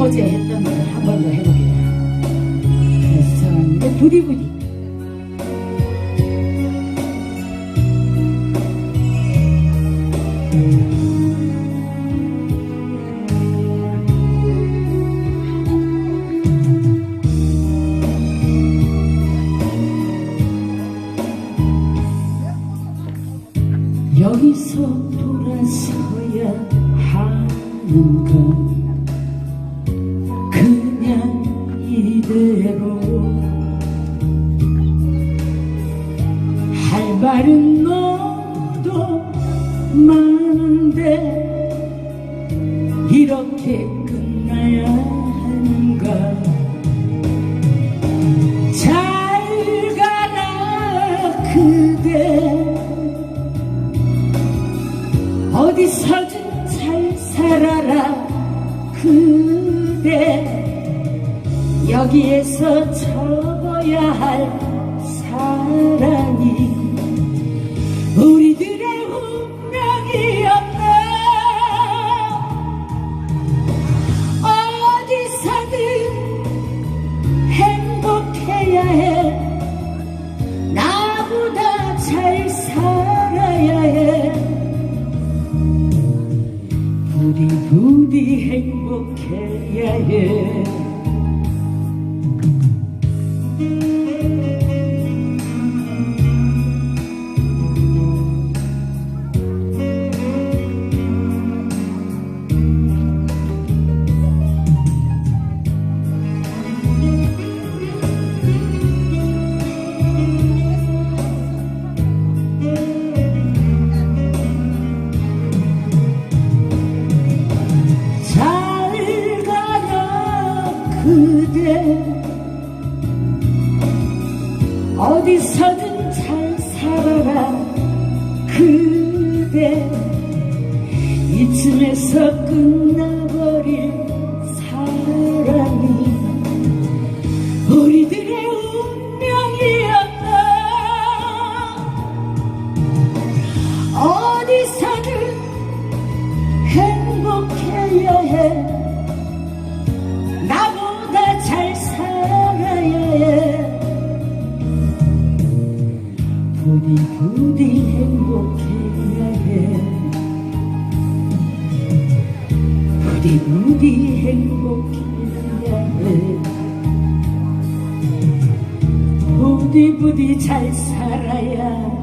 어제 했던 걸 한 번 더 해보게요. 그래서 부디부디. 여기서 돌아서야 하는 건 이대로 할 말은 너도 많은데 이렇게 끝나야 하는가? 잘 가라 그대. 어디서든 잘 살아라 그대 여기에서 접어야 할 사랑이 우리들의 운명이었나? 어디서든 행복해야 해. 나보다 잘 살아야 해. 부디 부디 행복해야 해 그대 어디서든 잘 살아라 그대. 이쯤에서 끝나버릴 부디 부디 행복해야 해 부디 부디 행복해야 해. 부디 부디 잘 살아야